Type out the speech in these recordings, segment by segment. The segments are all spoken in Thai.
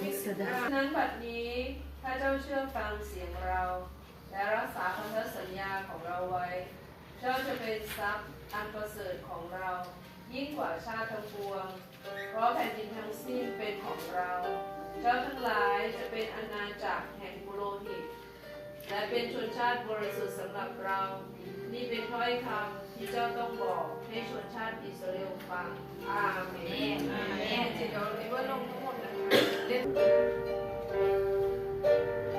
ที่สิบดัห้างนั้นบัดนี้ถ้าเจ้าเชื่อฟังเสียงเรา และรักษาพันธสัญญาของเราไว้ เจ้าจะเป็นทรัพย์อันประเสริฐของเรา ยิ่งกว่าชาติทั้งปวง เพราะแผ่นดินทั้งสิ้นเป็นของเรา เจ้าทั้งหลายจะเป็นอาณาจักรแห่งปุโรหิต และเป็นชนชาติบริสุทธิ์สำหรับเรา อยคำที่เจ้าต้องบอกให้ชนชาติอิสราเอลฟัง อาเมนอาเมนเดี๋ยวเรียว่าลงทั้งหมดนะคะ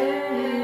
there.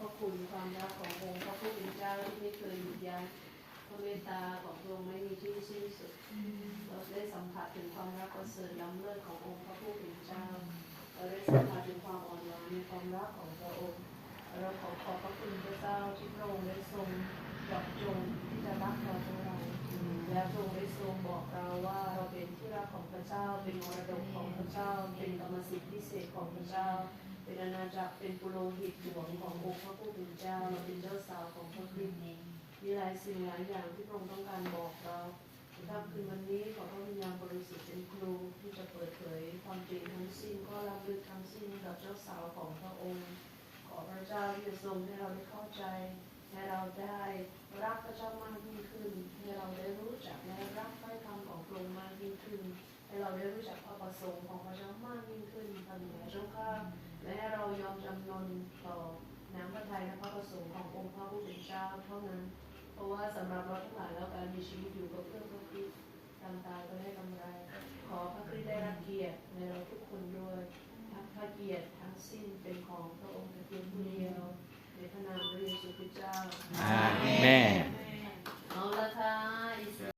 พระคุณความรักขององค์พระผู้เป็นเจ้าที่ไม่เคยหยุดยั้งพระเมตตาของพระองค์ไม่มีที่สิ้นสุด เราได้สัมผัสถึงความรักประเสริฐล้ำเลิศขององค์พระผู้เป็นเจ้า เราได้สัมผัสถึงความอ่อนหวานในความรักของพระองค์ เราขอขอบพระคุณพระเจ้าที่พระองค์ได้ทรงจับจงที่จะรักเราทั้งเรา และพระองค์ได้ทรงบอกเราว่าเราเป็นที่รักของพระเจ้า เป็นมรดกของพระเจ้า เป็นกรรมสิทธิพิเศษของพระเจ้า เป็นอาณาจักรเป็นปุโรหิตหลวงขององค์พระผู้เป็นเจ้า เราเป็นเจ้าสาวของพระคริสต์มีหลายสิ่งหลายอย่างที่พระองค์ต้องการบอกเราครับคือวันนี้ขอพระวิญญาณบริสุทธิ์เป็นครูที่จะเปิดเผยความจริงทั้งสิ้นก็รับลึกทั้งสิ้นกับเจ้าสาวของพระองค์ ขอพระเจ้าที่จะทรงให้เราได้เข้าใจ ให้เราได้รักพระเจ้ามากยิ่งขึ้น ให้เราได้รู้จักและรักพระคำของพระองค์มากยิ่งขึ้น ให้เราได้รู้จักพระประสงค์ของพระเจ้ามากยิ่งขึ้นพระเหนือเจ้าข้าและให้เรายอมจำนนต่อน้ำพระทัยและพระประสงค์ขององค์พระผู้เป็นเจ้าเท่านั้น เพราะว่าสำหรับเราทั้งหลายแล้วการมีชีวิตอยู่กับเพื่อนพระคริสต์ทำตายก็ได้กำไร ขอพระคริสต์ได้รับเกียรติในเราทุกคนด้วยพระเกียรติทั้งสิ้นเป็นของพระองค์เพียงผู้เดียว ในาแม่ เอาละค่ะอิส